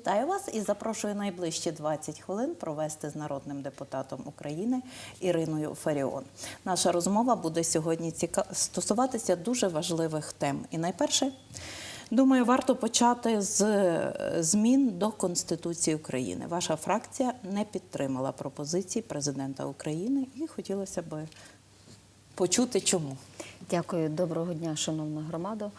Вітаю вас і запрошую найближчі 20 хвилин провести з народним депутатом України Іриною Фаріон. Наша розмова буде сьогодні ціка... стосуватися дуже важливих тем. І найперше, думаю, варто почати з е, змін до Конституції України. Ваша фракція не підтримала пропозиції президента України, і хотілося б почути, чому. Дякую, доброго дня, шановна громада.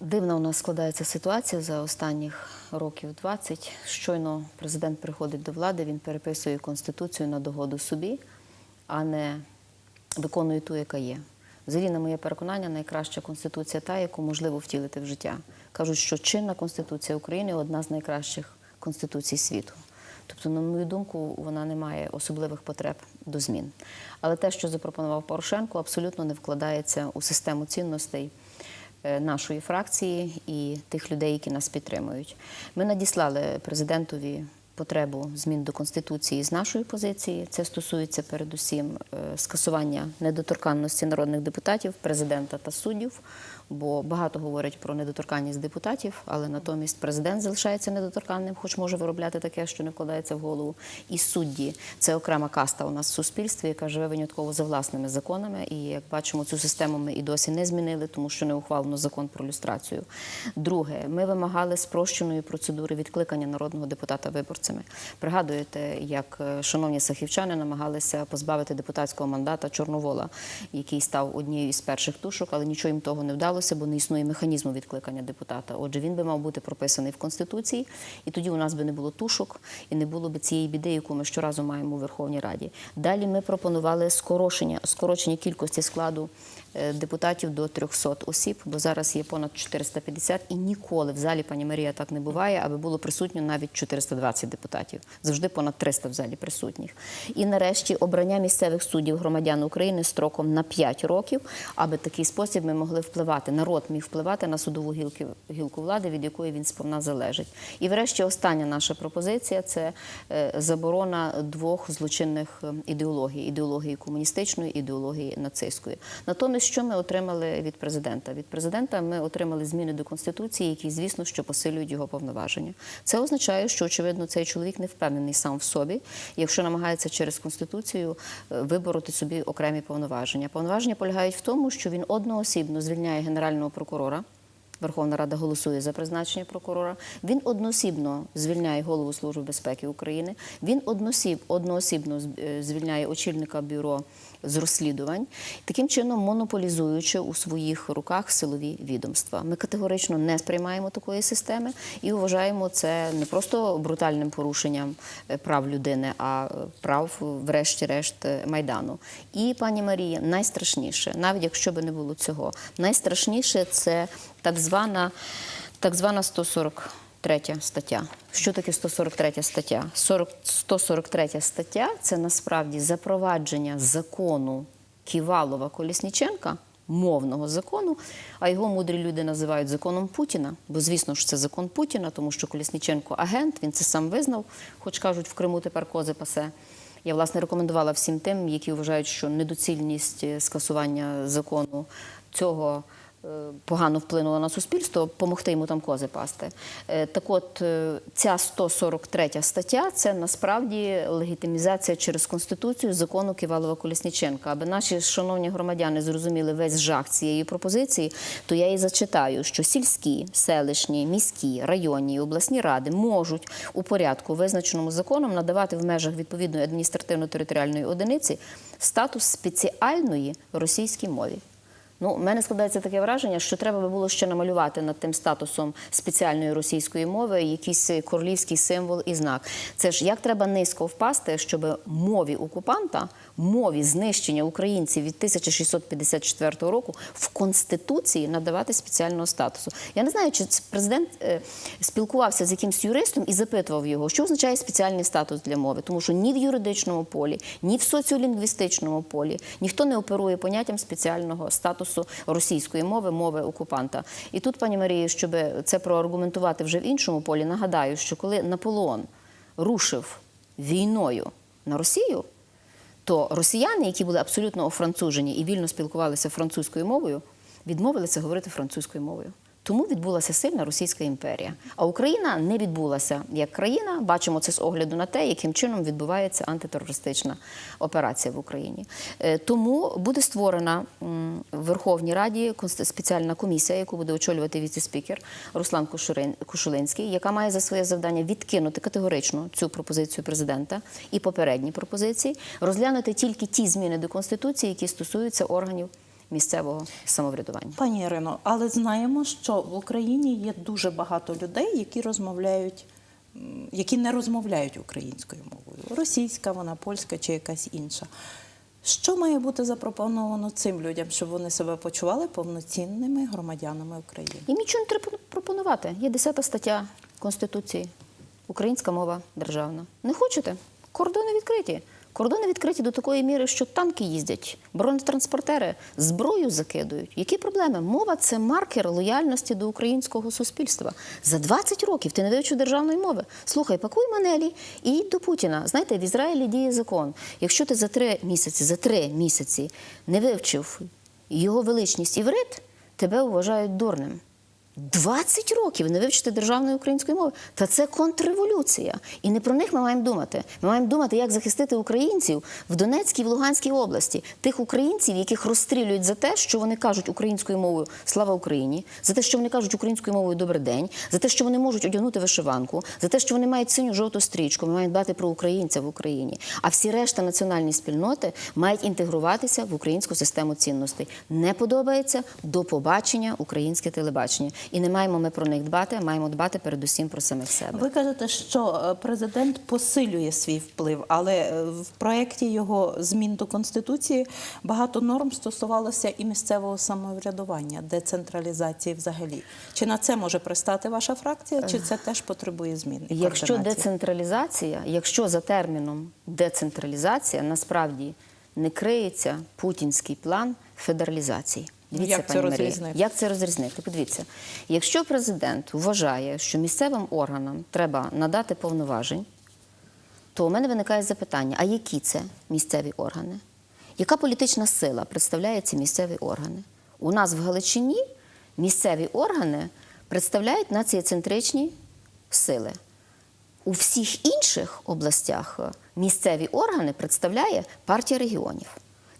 Дивна у нас складається ситуація за останніх років 20. Щойно президент приходить до влади, він переписує конституцію на догоду собі, а не виконує ту, яка є. Взагалі, на моє переконання, найкраща конституція та, яку можливо втілити в життя. Кажуть, що чинна конституція України одна з найкращих конституцій світу. Тобто, на мою думку, вона не має особливих потреб до змін. Але те, що запропонував Порошенко, абсолютно не вкладається у систему цінностей нашої фракції і тих людей, які нас підтримують. Ми надіслали президентові потребу змін до конституції з нашої позиції. Це стосується передусім е, скасування недоторканності народних депутатів, президента та суддів. Бо багато говорять про недоторканність депутатів, але натомість президент залишається недоторканним, хоч може виробляти таке, що не вкладається в голову. І судді це окрема каста у нас в суспільстві, яка живе винятково за власними законами. І як бачимо, цю систему ми і досі не змінили, тому що не ухвалено закон про люстрацію. Друге, ми вимагали спрощеної процедури відкликання народного депутата виборцями. Пригадуєте, як е, шановні сахівчани намагалися позбавити депутатського мандата Чорновола, який став однією із перших тушок, але нічого їм того не вдалося, бо не існує механізму відкликання депутата. Отже, він би мав бути прописаний в конституції, і тоді у нас би не було тушок і не було б цієї біди, яку ми щоразу маємо у Верховній Раді. Далі ми пропонували скорочення, кількості складу депутатів до 300 осіб, бо зараз є понад 450, і ніколи в залі пані Марія так не буває, аби було присутньо навіть 420 депутатів. Завжди понад 300 в залі присутніх. І нарешті обрання місцевих суддів громадян України строком на 5 років, аби такий спосіб ми могли впливати. Народ міг впливати на судову гілки, гілку влади, від якої він сповна залежить. І врешті остання наша пропозиція це е, заборона двох злочинних е, ідеологій: ідеології комуністичної, ідеології нацистської. Натомість, що ми отримали від президента? Від президента ми отримали зміни до конституції, які, звісно, що посилюють його повноваження. Це означає, що очевидно цей чоловік не впевнений сам в собі, якщо намагається через конституцію е, вибороти собі окремі повноваження. Повноваження полягають в тому, що він одноосібно звільняє генерального прокурора. Верховна Рада голосує за призначення прокурора. Він одноосібно звільняє голову Служби безпеки України. Він одноосіб, одноосібно е, звільняє очільника бюро з розслідувань, таким чином монополізуючи у своїх руках силові відомства. Ми категорично не сприймаємо такої системи і вважаємо це не просто брутальним порушенням е, прав людини, а е, прав, врешті-решт, е, майдану. І пані Марія, найстрашніше, навіть якщо би не було цього, найстрашніше це так звана, так звана 143 стаття. Що таке 143 стаття? 40, 143 стаття це насправді запровадження закону Ківалова Колісніченка. Мовного закону, а його мудрі люди називають законом Путіна, бо звісно ж це закон Путіна, тому що Колісніченко агент, він це сам визнав, хоч кажуть, в Криму тепер кози пасе. Я власне рекомендувала всім тим, які вважають, що недоцільність е, скасування закону цього погано вплинула на суспільство, допомогти йому там кози пасти. Е, Так от е, ця 143 стаття це насправді легітимізація через конституцію закону Ківалова Колісніченка. Аби наші шановні громадяни зрозуміли весь жах цієї пропозиції, то я і зачитаю, що сільські, селищні, міські, районні і обласні ради можуть у порядку, визначеному законом, надавати в межах відповідної адміністративно-територіальної одиниці статус спеціальної російській мові. Ну, у мене складається таке враження, що треба би було ще намалювати над тим статусом спеціальної російської мови якийсь королівський символ і знак. Це ж як треба низько впасти, щоб мові окупанта, мові знищення українців від 1654 року в конституції надавати спеціального статусу. Я не знаю, чи президент е, спілкувався з якимсь юристом і запитував його, що означає спеціальний статус для мови, тому що ні в юридичному полі, ні в соціолінгвістичному полі ніхто не оперує поняттям спеціального статусу російської мови, мови окупанта. І тут, пані Марії, щоб це проаргументувати вже в іншому полі, нагадаю, що коли Наполеон рушив війною на Росію, то росіяни, які були абсолютно офранцужені і вільно спілкувалися французькою мовою, відмовилися говорити французькою мовою. Тому відбулася сильна Російська імперія. А Україна не відбулася як країна. Бачимо це з огляду на те, яким чином відбувається антитерористична операція в Україні. Е, Тому буде створена в Верховній Раді спеціальна комісія, яку буде очолювати віце-спікер Руслан Кушулинський, яка має за своє завдання відкинути категорично цю пропозицію президента і попередні пропозиції, розглянути тільки ті зміни до конституції, які стосуються органів місцевого самоврядування. Пані Ірино, але знаємо, що в Україні є дуже багато людей, які розмовляють, які не розмовляють українською мовою. Російська, вона польська чи якась інша. Що має бути запропоновано цим людям, щоб вони себе почували повноцінними громадянами України? І нічого не треба пропонувати. Є 10 стаття Конституції. Українська мова державна. Не хочете? Кордони відкриті. Кордони відкриті до такої міри, що танки їздять, бронетранспортери зброю закидують. Які проблеми? Мова це маркер лояльності до українського суспільства. За 20 років ти не вивчив державної мови. Слухай, пакуй манелі і йдь до Путіна. Знаєте, в Ізраїлі діє закон. Якщо ти за три місяці, за три місяці не вивчив його величність іврит, тебе вважають дурним. 20 років не вивчити державної української мови. Та це контрреволюція. І не про них ми маємо думати. Ми маємо думати, як захистити українців в Донецькій і в Луганській області, тих українців, яких розстрілюють за те, що вони кажуть українською мовою Слава Україні, за те, що вони кажуть українською мовою Добрий день, за те, що вони можуть одягнути вишиванку, за те, що вони мають синю жовту стрічку. Ми маємо дбати про українця в Україні. А всі решта національні спільноти мають інтегруватися в українську систему цінностей. Не подобається до побачення українське телебачення. І не маємо ми про них дбати, а маємо дбати передусім про самих себе. Ви кажете, що е, президент посилює свій вплив, але е, в проєкті його змін до конституції багато норм стосувалося і місцевого самоврядування, децентралізації взагалі. Чи на це може пристати ваша фракція, чи це теж потребує змін? і Якщо децентралізація, якщо за терміном децентралізація насправді не криється путінський план федералізації. Дивіться, Як це Марія, розрізнити? як це розрізнити? Подивіться, якщо президент вважає, що місцевим органам треба надати повноважень, то у мене виникає запитання: а які це місцеві органи? Яка політична сила представляє ці місцеві органи? У нас в Галичині місцеві органи представляють націєцентричні сили. У всіх інших областях місцеві органи представляє партія регіонів.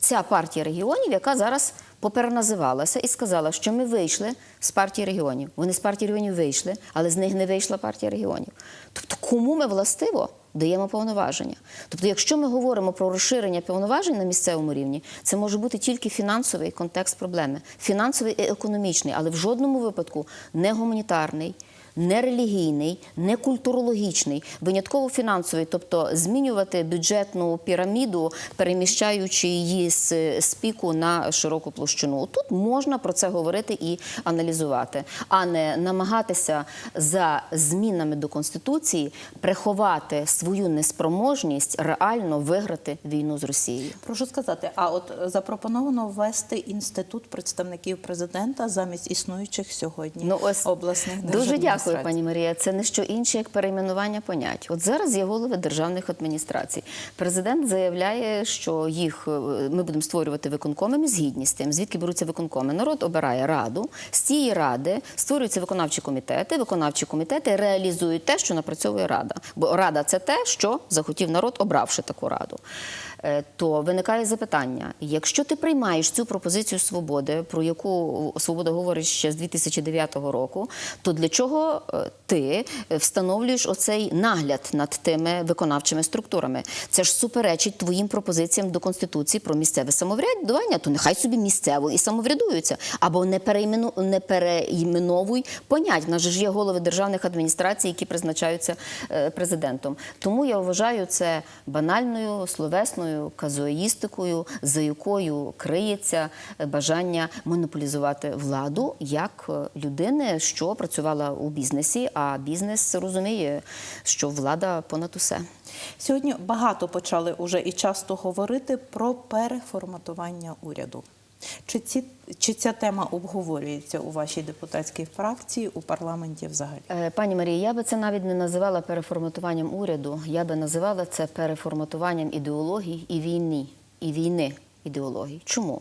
Ця партія регіонів, яка зараз попереназивалася і сказала, що ми вийшли з партії регіонів. Вони з партії регіонів вийшли, але з них не вийшла партія регіонів. Тобто, кому ми властиво даємо повноваження? Тобто, якщо ми говоримо про розширення повноважень на місцевому рівні, це може бути тільки фінансовий контекст проблеми, фінансовий і економічний, але в жодному випадку не гуманітарний не релігійний, не культурологічний, винятково фінансовий, тобто змінювати бюджетну піраміду, переміщаючи її з, з піку на широку площину. Тут можна про це говорити і аналізувати, а не намагатися за змінами до конституції приховати свою неспроможність реально виграти війну з Росією. Прошу сказати, а от запропоновано ввести інститут представників президента замість існуючих сьогодні обласних Ну, дуже дякую, держадміністрацій. пані Марія. Це не що інше, як перейменування понять. От зараз є голови державних адміністрацій. Президент заявляє, що їх е, ми будемо створювати виконкомами згідні з тим, звідки беруться виконкоми. Народ обирає раду. З цієї ради створюються виконавчі комітети. Виконавчі комітети реалізують те, що напрацьовує рада. Бо рада це те, що захотів народ, обравши таку раду. Е, То виникає запитання: якщо ти приймаєш цю пропозицію свободи, про яку свобода говорить ще з 2009 року, то для чого е, ти встановлюєш оцей нагляд над тими виконавчими структурами? Це ж суперечить твоїм пропозиціям до конституції про місцеве самоврядування. То нехай собі місцево і самоврядуються, або не переймену не переіменовуй понять. В нас ж є голови державних адміністрацій, які призначаються е, президентом. Тому я вважаю це банальною словесною казуїстикою, за якою криється е, бажання монополізувати владу як е, людини, що працювала у бізнесі. А бізнес розуміє, що влада понад усе. Сьогодні багато почали уже і часто говорити про переформатування уряду. Чи, ці, чи ця тема обговорюється у вашій депутатській фракції у парламенті взагалі? Е, Пані Марія, я би це навіть не називала переформатуванням уряду. Я би називала це переформатуванням ідеологій і війни, і війни ідеологій. Чому?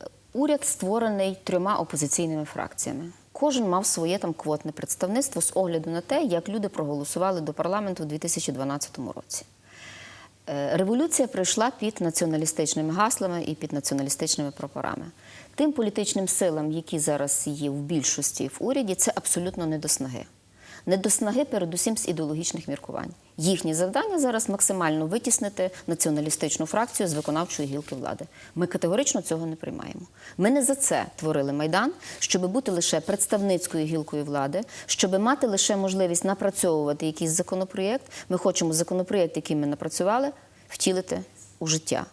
Е, Уряд створений трьома опозиційними фракціями. Кожен мав своє там квотне представництво з огляду на те, як люди проголосували до парламенту у 2012 році. Е, Революція прийшла під націоналістичними гаслами і під націоналістичними прапорами. Тим політичним силам, які зараз є в більшості в уряді, це абсолютно не до снаги. Не до снаги, передусім з ідеологічних міркувань. Їхнє завдання зараз максимально витіснити націоналістичну фракцію з виконавчої гілки влади. Ми категорично цього не приймаємо. Ми не за це творили майдан, щоб бути лише представницькою гілкою влади, щоб мати лише можливість напрацьовувати якийсь законопроєкт. Ми хочемо законопроєкт, який ми напрацювали, втілити у життя.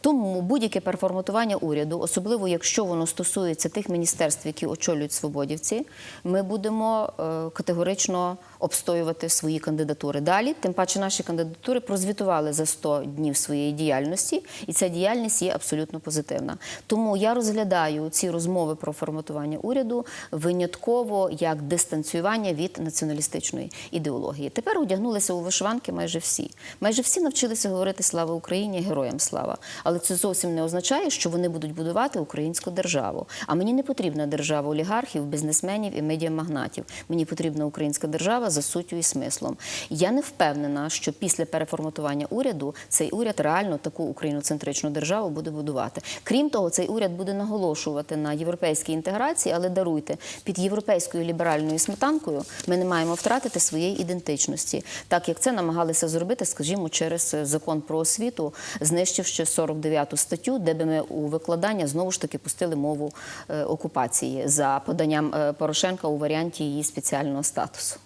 Тому будь-яке переформатування уряду, особливо якщо воно стосується тих міністерств, які очолюють свободівці, ми будемо е, категорично обстоювати свої кандидатури. Далі, тим паче, наші кандидатури прозвітували за 100 днів своєї діяльності, і ця діяльність є абсолютно позитивна. Тому я розглядаю ці розмови про форматування уряду винятково як дистанціювання від націоналістичної ідеології. Тепер одягнулися у вишиванки майже всі. Майже всі навчилися говорити слава Україні, героям слава. Але це зовсім не означає, що вони будуть будувати українську державу. А мені не потрібна держава олігархів, бізнесменів і медіамагнатів. Мені потрібна українська держава за суттю і смислом. Я не впевнена, що після переформатування уряду цей уряд реально таку україноцентричну державу буде будувати. Крім того, цей уряд буде наголошувати на європейській інтеграції, але даруйте під європейською ліберальною сметанкою. Ми не маємо втратити своєї ідентичності, так як це намагалися зробити, скажімо, через закон про освіту, знищивши 49 статтю, де би ми у викладання знову ж таки пустили мову е, окупації за поданням е, Порошенка у варіанті її спеціального статусу.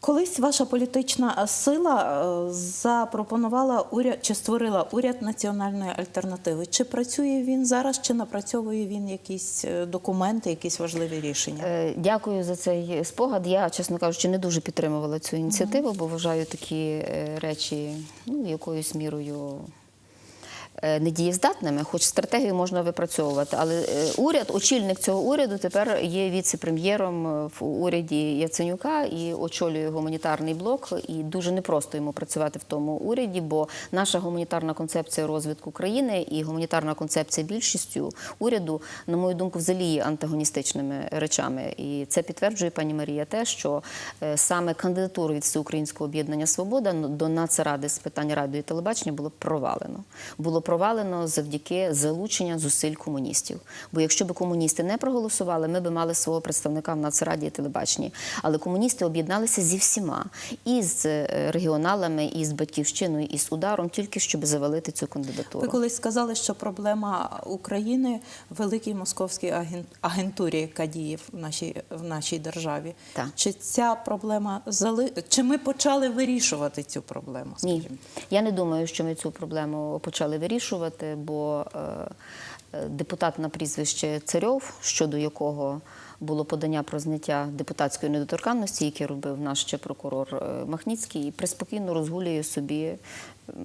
Колись ваша політична сила е, запропонувала уряд чи створила уряд національної альтернативи. Чи працює він зараз, чи напрацьовує він якісь документи, якісь важливі рішення? Дякую за цей спогад. Я, чесно кажучи, не дуже підтримувала цю ініціативу, бо вважаю такі речі ну, якоюсь мірою. Е, Недієздатними, хоч стратегію можна випрацьовувати, але е, уряд, очільник цього уряду, тепер є віце-прем'єром е, в уряді Яценюка і очолює гуманітарний блок. І дуже непросто йому працювати в тому уряді, бо наша гуманітарна концепція розвитку країни і гуманітарна концепція більшістю уряду, на мою думку, взагалі є антагоністичними речами. І це підтверджує пані Марія те, що саме кандидатуру від Всеукраїнського об'єднання Свобода до Нацради з питань радіо і телебачення було провалено. Було провалено завдяки залучення зусиль комуністів. Бо якщо б комуністи не проголосували, ми б мали свого представника в Нацраді і телебаченні. Але комуністи об'єдналися зі всіма і з е, регіоналами, і з батьківщиною, і з ударом, тільки щоб завалити цю кандидатуру. Ви колись сказали, що проблема України в великій московській аген- агентурі, яка діє в нашій в нашій державі. Так. Чи ця проблема зали... чи ми почали вирішувати цю проблему? Ні, я не думаю, що ми цю проблему почали вирішувати, бо е, е, депутат на прізвище Царьов, щодо якого було подання про зняття депутатської недоторканності, яке робив наш ще прокурор е, Махніцький, приспокійно розгулює собі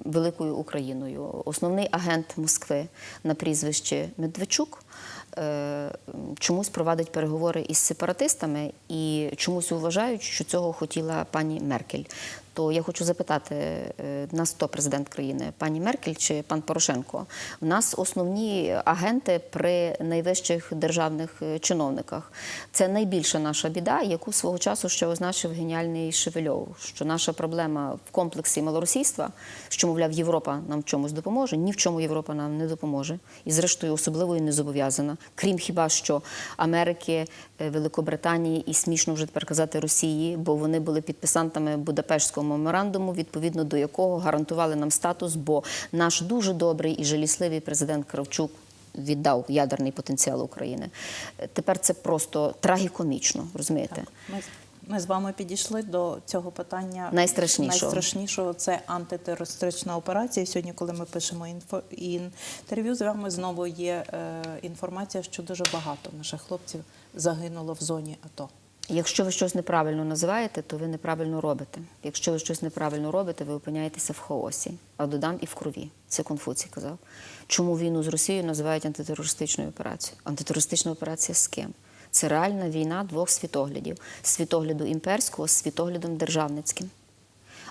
великою Україною. Основний агент Москви на прізвище Медведчук чомусь провадить переговори із сепаратистами і чомусь вважають, що цього хотіла пані Меркель. То я хочу запитати е, нас, хто президент країни, пані Меркель чи пан Порошенко? У нас основні агенти при найвищих державних е, чиновниках. Це найбільша наша біда, яку свого часу ще означив геніальний Шевельов, що наша проблема в комплексі малоросійства, що, мовляв, Європа нам в чомусь допоможе. Ні в чому Європа нам не допоможе. І, зрештою, особливо і не зобов'язана. Крім хіба що Америки, е, Великобританії і смішно вже тепер казати Росії, бо вони були підписантами Будапештського меморандуму, відповідно до якого гарантували нам статус, бо наш дуже добрий і жалісливий президент Кравчук. Віддав ядерний потенціал України. Е, Тепер це просто трагікомічно, розумієте? Ми, ми з вами підійшли до цього питання Найстрашнішого. Найстрашнішого це антитерористична операція. Сьогодні, коли ми пишемо інфо інтерв'ю, з вами знову є е, інформація, що дуже багато наших хлопців загинуло в зоні АТО. Якщо ви щось неправильно називаєте, то ви неправильно робите. Якщо ви щось неправильно робите, ви опиняєтеся в хаосі, а додам і в крові. Це Конфуцій казав. Чому війну з Росією називають антитерористичною операцією? Антитерористична операція з ким? Це реальна війна двох світоглядів: світогляду імперського з світоглядом державницьким.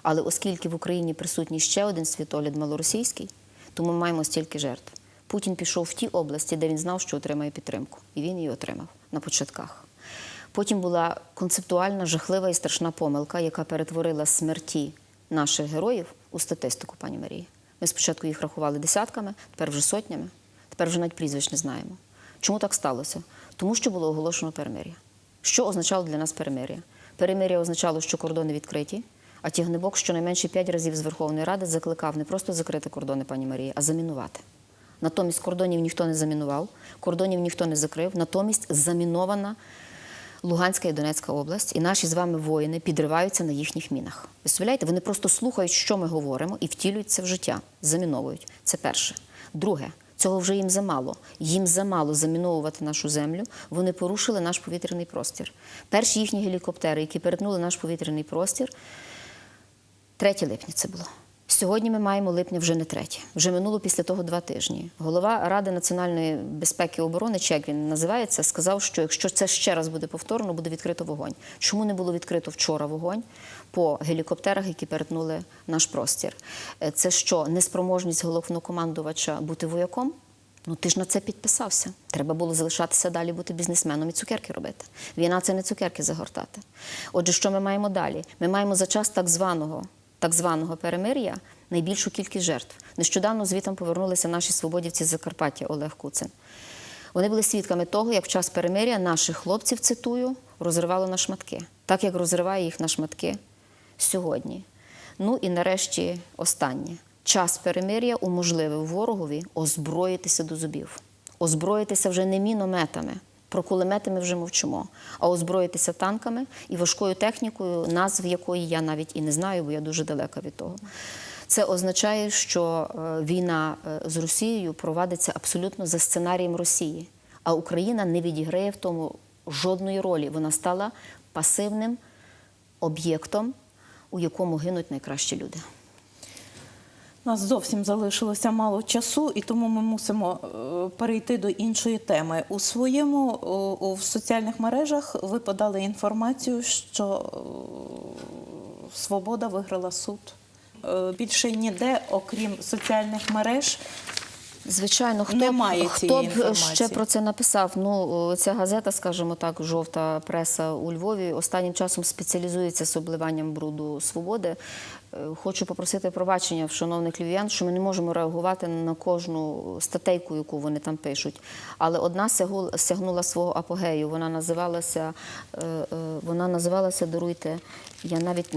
Але оскільки в Україні присутній ще один світогляд малоросійський, то ми маємо стільки жертв. Путін пішов в ті області, де він знав, що отримає підтримку, і він її отримав на початках. Потім була концептуальна, жахлива і страшна помилка, яка перетворила смерті наших героїв у статистику, пані Марії. Ми спочатку їх рахували десятками, тепер вже сотнями, тепер вже навіть прізвищ не знаємо. Чому так сталося? Тому що було оголошено перемир'я. Що означало для нас перемир'я? Перемир'я означало, що кордони відкриті, а Тягнебок щонайменше п'ять разів з Верховної Ради закликав не просто закрити кордони, пані Марії, а замінувати. Натомість кордонів ніхто не замінував, кордонів ніхто не закрив, натомість замінована Луганська і Донецька область, і наші з вами воїни підриваються на їхніх мінах. Виявляєте, вони просто слухають, що ми говоримо, і втілюють це в життя, заміновують. Це перше. Друге, цього вже їм замало. Їм замало заміновувати нашу землю. Вони порушили наш повітряний простір. Перші їхні гелікоптери, які перетнули наш повітряний простір, 3 липня це було. Сьогодні ми маємо липня вже не третє. Вже минуло після того два тижні. Голова Ради національної безпеки і оборони, чи як він називається, сказав, що якщо це ще раз буде повторно, буде відкрито вогонь. Чому не було відкрито вчора вогонь по гелікоптерах, які перетнули наш простір? Е, Це що, неспроможність головнокомандувача бути вояком? Ну ти ж на це підписався. Треба було залишатися далі бути бізнесменом і цукерки робити. Війна це не цукерки загортати. Отже, що ми маємо далі? Ми маємо за час так званого так званого перемир'я найбільшу кількість жертв. Нещодавно звітом повернулися наші свободівці з Закарпаття Олег Куцин. Вони були свідками того, як в час перемир'я наших хлопців, цитую, розривало на шматки, так як розриває їх на шматки сьогодні. Ну і нарешті останнє. Час перемир'я уможливив ворогові озброїтися до зубів. Озброїтися вже не мінометами. Про кулемети ми вже мовчимо, а озброїтися танками і важкою технікою, назв якої я навіть і не знаю, бо я дуже далека від того. Це означає, що е, війна е, з Росією провадиться абсолютно за сценарієм Росії, а Україна не відіграє в тому жодної ролі. Вона стала пасивним об'єктом, у якому гинуть найкращі люди. У нас зовсім залишилося мало часу, і тому ми мусимо е, перейти до іншої теми. У своєму о, в соціальних мережах ви подали інформацію, що е, Свобода виграла суд. Е, Більше ніде, окрім соціальних мереж, Звичайно, хто Немає б, хто б ще про це написав? Ну, ця газета, скажімо так, жовта преса у Львові, останнім часом спеціалізується з обливанням бруду свободи. Е, Хочу попросити пробачення в шановних львів'ян, що ми не можемо реагувати на кожну статейку, яку вони там пишуть. Але одна сягнула свого апогею. Вона називалася, е, е, вона називалася Даруйте. Я навіть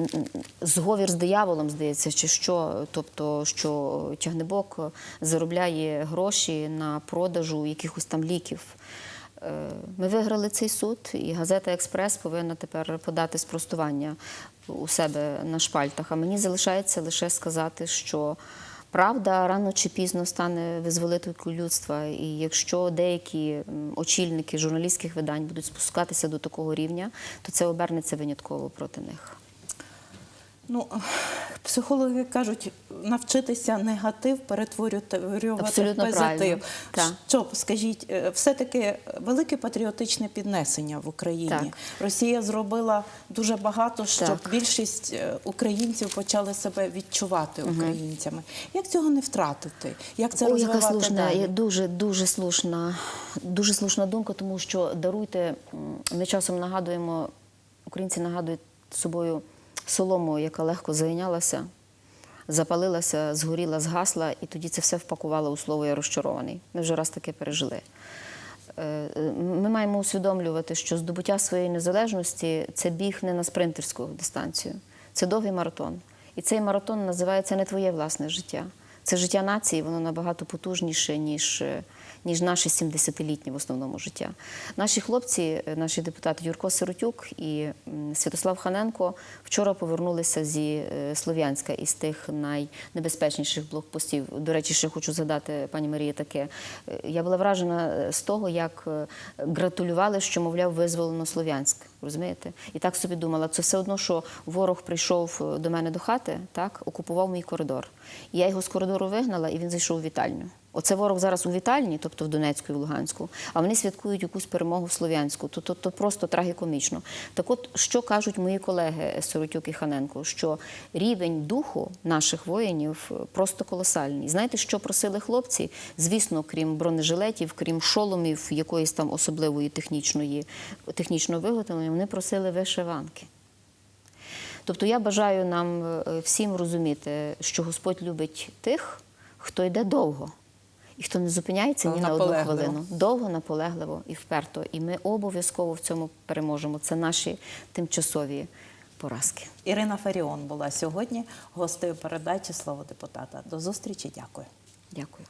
зговір з дияволом, здається, чи що, тобто, що тягнебок заробляє гроші на продажу якихось там ліків. Е, Ми виграли цей суд, і газета Експрес повинна тепер подати спростування у себе на шпальтах. А мені залишається лише сказати, що правда рано чи пізно стане визволителькою людства. І якщо деякі очільники журналістських видань будуть спускатися до такого рівня, то це обернеться винятково проти них. ну психологи кажуть, навчитися негатив перетворювати Абсолютно позитив. правильно. Що скажіть, е, все-таки велике патріотичне піднесення в Україні. Так. Росія зробила дуже багато, щоб Так. більшість е, українців почали себе відчувати українцями. Як цього не втратити? Як це Ой, розвивати яка слушна, далі? дуже дуже слушна, дуже слушна думка, тому що даруйте, ми часом нагадуємо, українці нагадують собою солому, яка легко зайнялася, запалилася, згоріла, згасла, і тоді це все впакувало у слово я розчарований. Ми вже раз таке пережили. Е, Ми маємо усвідомлювати, що здобуття своєї незалежності це біг не на спринтерську дистанцію, це довгий маратон. І цей маратон називається не твоє власне життя. Це життя нації, воно набагато потужніше, ніж, е, ніж наше 70-літнє в основному життя. Наші хлопці, е, наші депутати Юрко Сиротюк і Святослав Ханенко вчора повернулися зі е, Слов'янська із тих найнебезпечніших блокпостів. До речі, ще хочу згадати, пані Марія, таке. Е, Я була вражена з того, як гратулювали, що, мовляв, визволено Слов'янськ. Розумієте? І так собі думала, це все одно, що ворог прийшов до мене до хати, так, окупував мій коридор. Я його з коридору вигнала, і він зайшов у вітальню. Оце ворог зараз у вітальні, тобто в Донецьку і в Луганську, а вони святкують якусь перемогу в Слов'янську. То, то, то просто трагікомічно. Так от, що кажуть мої колеги Соротюк і Ханенко, що рівень духу наших воїнів е, просто колосальний. Знаєте, що просили хлопці? Звісно, крім бронежилетів, крім шоломів, якоїсь там особливої технічної, технічного виготовлення, вони просили вишиванки. Тобто я бажаю нам е, всім розуміти, що Господь любить тих, хто йде довго. І хто не зупиняється ні на одну хвилину. Довго, наполегливо і вперто. І ми обов'язково в цьому переможемо. Це наші тимчасові поразки. Ірина Фаріон була сьогодні гостею передачі Слово депутата. До зустрічі. Дякую. Дякую.